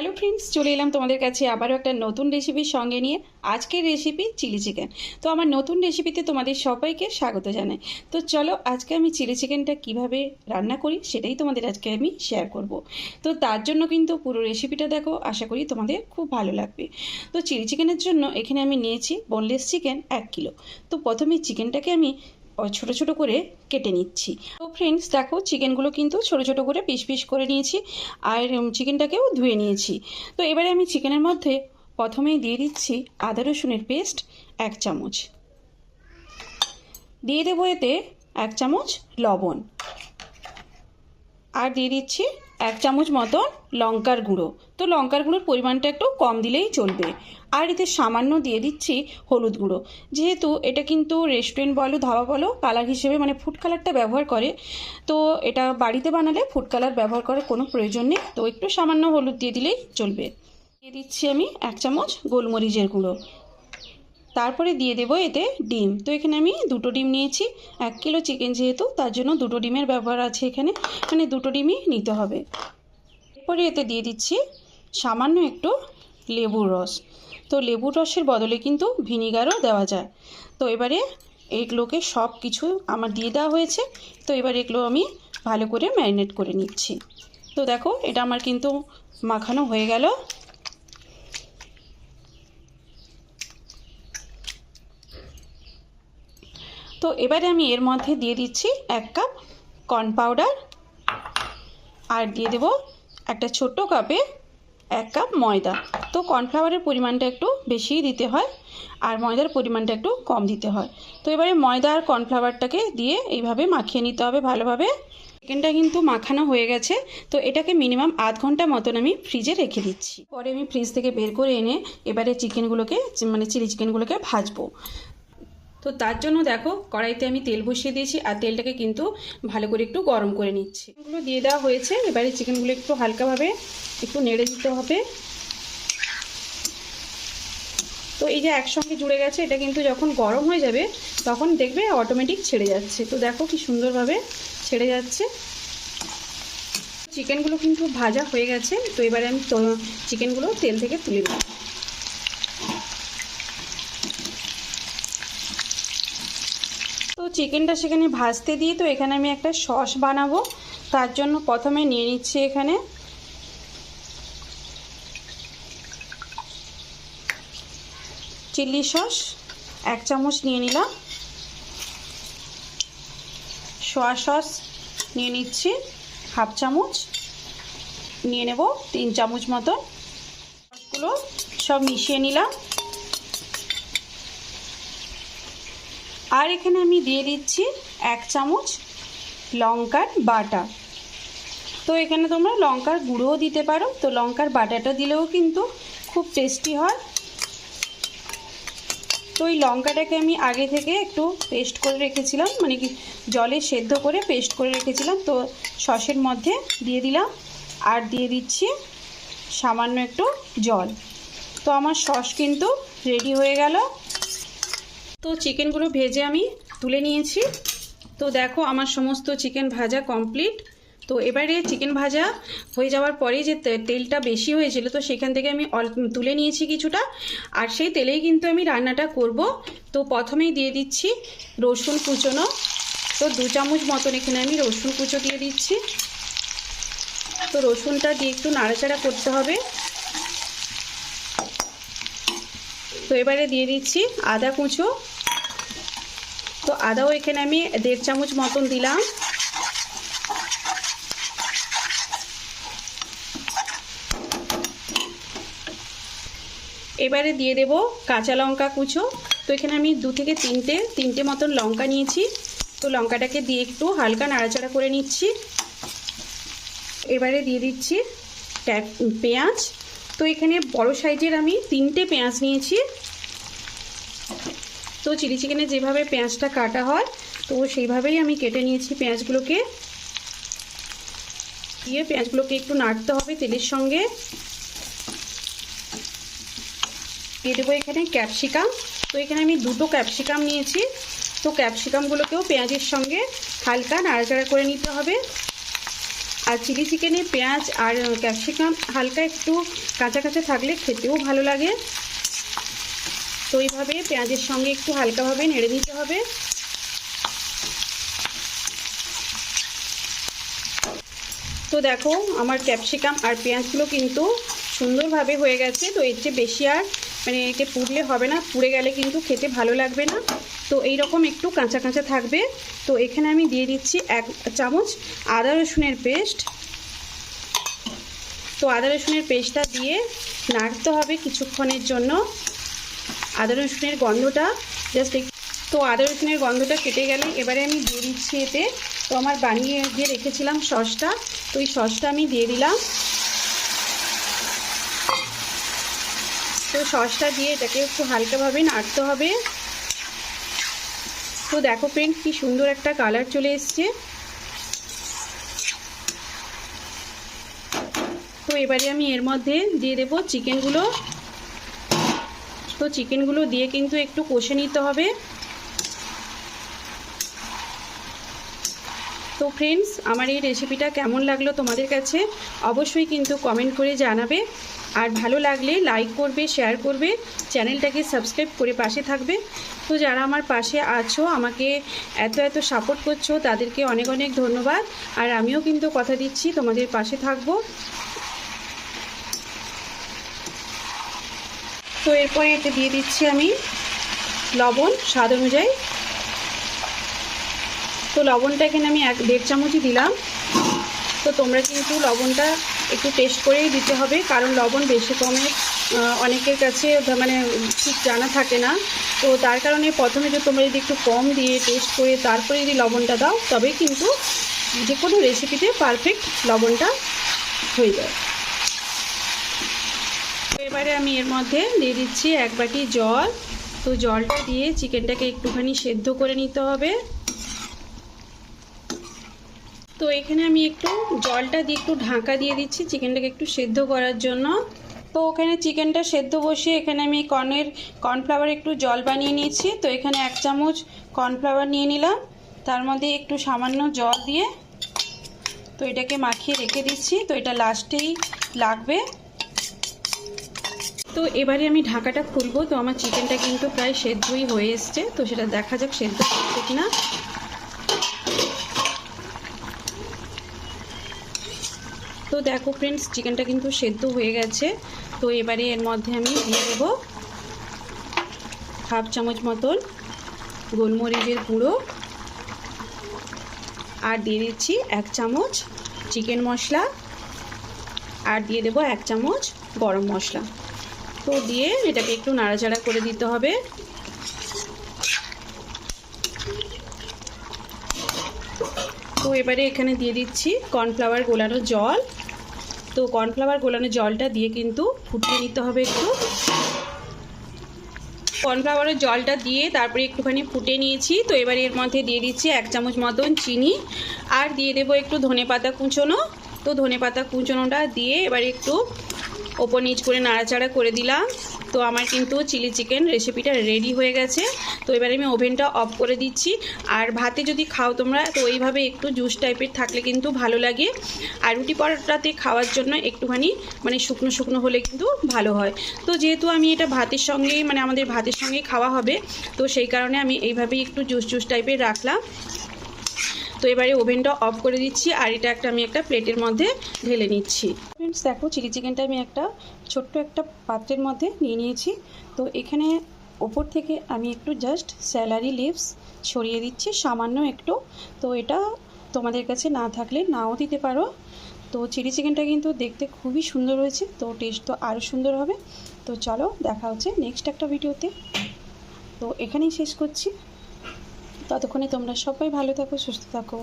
Hello friends চলে এলাম তোমাদের কাছে আবারও একটা নতুন রেসিপির সঙ্গে নিয়ে। আজকের রেসিপি চিলি চিকেন তো আমার নতুন রেসিপিতে তোমাদের সবাইকে স্বাগত জানাই। তো চলো আজকে আমি চিলি চিকেনটা কীভাবে রান্না করি সেটাই তোমাদের আজকে আমি শেয়ার করব। তো তার জন্য কিন্তু পুরো রেসিপিটা দেখো, আশা করি তোমাদের খুব ভালো লাগবে। তো চিলি চিকেনের জন্য এখানে আমি নিয়েছি বোনলেস চিকেন এক কিলো। তো প্রথমে চিকেনটাকে আমি ছোট ছোট করে কেটে নিচ্ছি। তো ফ্রেন্ডস দেখো চিকেনগুলো কিন্তু ছোট ছোট করে পিস পিস করে নিয়েছি আর চিকেনটাকেও ধুয়ে নিয়েছি। তো এবারে আমি চিকেনের মধ্যে প্রথমেই দিয়ে দিচ্ছি আদা রসুনের পেস্ট এক চামচ। দিয়ে দেবো এতে এক চামচ লবণ। আর দিয়ে দিচ্ছি এক চামচ মতন লঙ্কার গুঁড়ো। তো লঙ্কার গুঁড়োর পরিমাণটা একটু কম দিলেই চলবে। আর এতে সামান্য দিয়ে দিচ্ছি হলুদ গুঁড়ো। যেহেতু এটা কিন্তু রেস্টুরেন্ট বলো, ধাবা বলো কালার হিসেবে মানে ফুড কালারটা ব্যবহার করে, তো এটা বাড়িতে বানালে ফুড কালার ব্যবহার করার কোনো প্রয়োজন নেই। তো একটু সামান্য হলুদ দিয়ে দিলেই চলবে। দিয়ে দিচ্ছি আমি এক চামচ গোলমরিচের গুঁড়ো। তারপরে দিয়ে দেবো এতে ডিম। তো এখানে আমি দুটো ডিম নিয়েছি, এক কিলো চিকেন যেহেতু, তার জন্য দুটো ডিমের ব্যবহার আছে এখানে মানে দুটো ডিমই নিতে হবে। এরপরে এতে দিয়ে দিচ্ছি সামান্য একটু লেবুর রস। তো লেবুর রসের বদলে কিন্তু ভিনিগারও দেওয়া যায়। তো এবারে এগুলোকে সব কিছু আমার দিয়ে দেওয়া হয়েছে। তো এবার এগুলো আমি ভালো করে ম্যারিনেট করে নিচ্ছি। তো দেখো, এটা আমার কিন্তু মাখানো হয়ে গেল। তো এবারে আমি এর মধ্যে দিয়ে দিচ্ছি এক কাপ কর্ন পাউডার আর দিয়ে দেব একটা ছোট্ট কাপে এক কাপ ময়দা। তো কর্নফ্লাওয়ারের পরিমাণটা একটু বেশিই দিতে হয় আর ময়দার পরিমাণটা একটু কম দিতে হয়। তো এবারে ময়দা আর কর্নফ্লাওয়ারটাকে দিয়ে এইভাবে মাখিয়ে নিতে হবে ভালোভাবে। চিকেনটা কিন্তু মাখানো হয়ে গেছে, তো এটাকে মিনিমাম আধ ঘণ্টা মতন আমি ফ্রিজে রেখে দিচ্ছি। পরে আমি ফ্রিজ থেকে বের করে এনে এবারে চিকেনগুলোকে মানে চিলি চিকেনগুলোকে ভাজবো। তো তার জন্য দেখো, কড়াইতে আমি তেল বসিয়ে দিয়েছি আর তেলটাকে কিন্তু ভালো করে একটু গরম করে নিচ্ছি। এগুলো দিয়ে দেওয়া হয়েছে, এবারে চিকেনগুলো একটু হালকাভাবে একটু নেড়ে দিতে হবে। তো এই যে একসঙ্গে জুড়ে গেছে, এটা কিন্তু যখন গরম হয়ে যাবে, তখন দেখবে অটোমেটিক ছেড়ে যাচ্ছে। তো দেখো কি সুন্দরভাবে ছেড়ে যাচ্ছে। চিকেনগুলো কিন্তু ভাজা হয়ে গেছে, তো এবারে আমি চিকেনগুলো তেল থেকে তুলে নেব। তো চিকেনটা সেখানে ভাজতে দিয়ে তো এখানে আমি একটা সস বানাবো। তার জন্য প্রথমে নিয়ে নিচ্ছি এখানে চিলি সস, এক চামচ নিয়ে নিলাম। সোয়া সস নিয়ে নিচ্ছি, হাফ চামচ। নিয়ে নেব তিন চামচ মতো সসগুলো সব মিশিয়ে নিলাম। আর এখানে আমি দিয়ে দিচ্ছি এক চামচ লঙ্কার বাটা। তো এখানে তোমরা লঙ্কার গুঁড়োও দিতে পারো। তো লঙ্কার বাটাটা দিলেও কিন্তু খুব টেস্টি হয়। তো এই লঙ্কাটাকে আমি আগে থেকে একটু পেস্ট করে রেখেছিলাম মানে কি জলে সেদ্ধ করে পেস্ট করে রেখেছিলাম। তো সসের মধ্যে দিয়ে দিলাম আর দিয়ে দিচ্ছি সামান্য একটু জল। তো আমার সস কিন্তু রেডি হয়ে গেল। তো চিকেনগুলো ভেজে আমি তুলে নিয়েছি। তো দেখো আমার সমস্ত চিকেন ভাজা কমপ্লিট। তো এবারে চিকেন ভাজা হয়ে যাওয়ার পরেই যে তেলটা বেশি হয়েছিল, তো সেখান থেকে আমি তুলে নিয়েছি কিছুটা। আর সেই তেলেই কিন্তু আমি রান্নাটা করব। তো প্রথমেই দিয়ে দিচ্ছি রসুন কুচোনো। তো দু চামচ মতন এখানে আমি রসুন কুচো দিয়ে দিচ্ছি। তো রসুনটা দিয়ে একটু নাড়াচাড়া করতে হবে। তো এবারে দিয়ে দিচ্ছি আদা কুচো। তো আদাও এখানে আমি দেড় চামচ মতন দিলাম। এবারে দিয়ে দেব কাঁচা লঙ্কা কুচো। তো এখানে আমি দু থেকে তিনটে তিনটে মতন লঙ্কা নিয়েছি। তো লঙ্কাটাকে দিয়ে একটু হালকা নাড়াচাড়া করে নিচ্ছি। এবারে দিয়ে দিচ্ছি ট্যাপ, পেঁয়াজ। তো এখানে বড় সাইজের আমি তিনটে পেঁয়াজ নিয়েছি। তো চিলি চিকেনে যেভাবে পেঁয়াজটা কাটা হয়, তো সেইভাবেই আমি কেটে নিয়েছি পেঁয়াজগুলোকে। দিয়ে পেঁয়াজগুলোকে একটু নাড়তে হবে তেলের সঙ্গে। দিয়ে দেবো এখানে ক্যাপসিকাম। তো এখানে আমি দুটো ক্যাপসিকাম নিয়েছি। তো ক্যাপসিকামগুলোকেও পেঁয়াজের সঙ্গে হালকা নাড়াচাড়া করে নিতে হবে। আর চিলি চিকেনে পেঁয়াজ আর ক্যাপসিকাম হালকা একটু কাঁচা কাঁচা থাকলে খেতেও ভালো লাগে। তো এইভাবে পেঁয়াজের সঙ্গে একটু হালকাভাবে নেড়ে নিতে হবে। তো দেখো, আমার ক্যাপসিকাম আর পেঁয়াজগুলো কিন্তু সুন্দরভাবে হয়ে গেছে। তো এর চেয়ে বেশি আর মানে এতে পুড়লে হবে না, পুড়ে গেলে কিন্তু খেতে ভালো লাগবে না। তো এই রকম একটু কাঁচা কাঁচা থাকবে। তো এখানে আমি দিয়ে দিচ্ছি এক চামচ আদা রসুনের পেস্ট। তো আদা রসুনের পেস্টটা দিয়ে নাড়তে হবে কিছুক্ষণের জন্য। আদা রসুনের গন্ধটা জাস্ট তো আদা রসুনের গন্ধটা কেটে গেলে এবারে আমি দিয়ে দিচ্ছি এতে। তো আমার বানিয়ে দিয়ে রেখেছিলাম সসটা। তো এই সসটা আমি দিয়ে দিলাম। তো সসটা দিয়ে এটাকে একটু হালকাভাবে নাড়তে হবে। তো দেখো ফ্রেন্ড কি সুন্দর একটা কালার চলে এসছে। তো এবারে আমি এর মধ্যে দিয়ে দেবো চিকেনগুলো তো চিকেনগুলো দিয়ে কিন্তু একটু কষে নিতে হবে। তো ফ্রেন্ডস আমার এই রেসিপিটা কেমন লাগল তোমাদের কাছে অবশ্যই কিন্তু কমেন্ট করে জানাবে। আর ভালো লাগলে লাইক করবে শেয়ার করবে চ্যানেলটাকে সাবস্ক্রাইব করে পাশে থাকবে। তো যারা আমার পাশে আছো, আমাকে এত এত সাপোর্ট করছ, তাদেরকে অনেক অনেক ধন্যবাদ। আর আমিও কিন্তু কথা দিচ্ছি, তোমাদের পাশে থাকব। তো এরপরে এতে দিয়ে দিচ্ছি আমি লবণ, স্বাদ অনুযায়ী। তো লবণটা এখানে আমি এক দেড় চামচই দিলাম। তো তোমরা কিন্তু লবণটা একটু টেস্ট করেই দিতে হবে, কারণ লবণ বেশি কমে অনেকের কাছে মানে ঠিক জানা থাকে না। তো তার কারণে প্রথমে যে তোমরা যদি একটু কম দিয়ে টেস্ট করে তারপরে যদি লবণটা দাও তবে কিন্তু যে কোনো রেসিপিতে পারফেক্ট লবণটা হয়ে যায়। এবারে আমি এর মধ্যে দিয়ে দিচ্ছি এক বাটি জল। তো জলটা দিয়ে চিকেনটাকে একটুখানি সেদ্ধ করে নিতে হবে। তো এখানে আমি একটু জলটা দিয়ে একটু ঢাকা দিয়ে দিচ্ছি চিকেনটাকে একটু সেদ্ধ করার জন্য। তো ওখানে চিকেনটা সেদ্ধ বসিয়ে এখানে আমি কর্নের, কর্নফ্লাওয়ার একটু জল বানিয়ে নিয়েছি। তো এখানে এক চামচ কর্নফ্লাওয়ার নিয়ে নিলাম। তার মধ্যে একটু সামান্য জল দিয়ে তো এটাকে মাখিয়ে রেখে দিচ্ছি। তো এটা লাস্টেই লাগবে। তো এবারে আমি ঢাকাটা খুলবো। তো আমার চিকেনটা কিন্তু প্রায় সেদ্ধই হয়ে এসছে। তো সেটা দেখা যাক সেদ্ধ হচ্ছে কিনা। তো দেখো ফ্রেন্ডস চিকেনটা কিন্তু সেদ্ধ হয়ে গেছে। তো এবারে এর মধ্যে আমি দিয়ে দেবো হাফ চামচ মতন গোলমরিচের গুঁড়ো। আর দিয়ে দিচ্ছি এক চামচ চিকেন মশলা। আর দিয়ে দেবো এক চামচ গরম মশলা। তো দিয়ে এটাকে একটু নাড়াচাড়া করে দিতে হবে। তো এবারে এখানে দিয়ে দিচ্ছি কর্নফ্লাওয়ার গোলানো জল। তো কর্নফ্লাওয়ার গোলানো জলটা দিয়ে কিন্তু ফুটিয়ে নিতে হবে একটু। কর্নফ্লাওয়ারের জলটা দিয়ে তারপরে একটুখানি ফুটে নিয়েছি। তো এবার এর মধ্যে দিয়ে দিচ্ছি এক চামচ মতন চিনি। আর দিয়ে দেবো একটু ধনে পাতা কুচোনো। তো ধনে পাতা কুচোনোটা দিয়ে এবার একটু ওপর নিচ করে নাড়াচাড়া করে দিলাম। তো আমার কিন্তু চিলি চিকেন রেসিপিটা রেডি হয়ে গেছে। তো এবারে আমি ওভেনটা অফ করে দিচ্ছি। আর ভাতে যদি খাও তোমরা, তো এইভাবে একটু জুস টাইপের থাকলে কিন্তু ভালো লাগে। আর রুটি পরোটাতে খাওয়ার জন্য একটুখানি মানে শুকনো শুকনো হলে কিন্তু ভালো হয়। তো যেহেতু আমি এটা ভাতের সঙ্গেই মানে আমাদের ভাতের সঙ্গেই খাওয়া হবে, তো সেই কারণে আমি এইভাবেই একটু জুস জুস টাইপের রাখলাম। তো এবারে ওভেনটা অফ করে দিচ্ছি। আর এটা একটা আমি একটা প্লেটের মধ্যে ঢেলে নিচ্ছি। ফ্রেন্ডস দেখো চিলি চিকেনটা আমি একটা ছোট্ট একটা পাত্রের মধ্যে নিয়ে নিয়েছি। তো এখানে ওপর থেকে আমি একটু জাস্ট স্যালারি লিভস ছড়িয়ে দিচ্ছি, সামান্য একটু। তো এটা তোমাদের কাছে না থাকলে নাও দিতে পারো। তো চিলি চিকেনটা কিন্তু দেখতে খুবই সুন্দর হয়েছে, তো টেস্ট তো আরও সুন্দর হবে। তো চলো, দেখা হচ্ছে নেক্সট একটা ভিডিওতে তো এখানেই শেষ করছি। ততক্ষণে তোমরা সবাই ভালো থাকো, সুস্থ থাকো।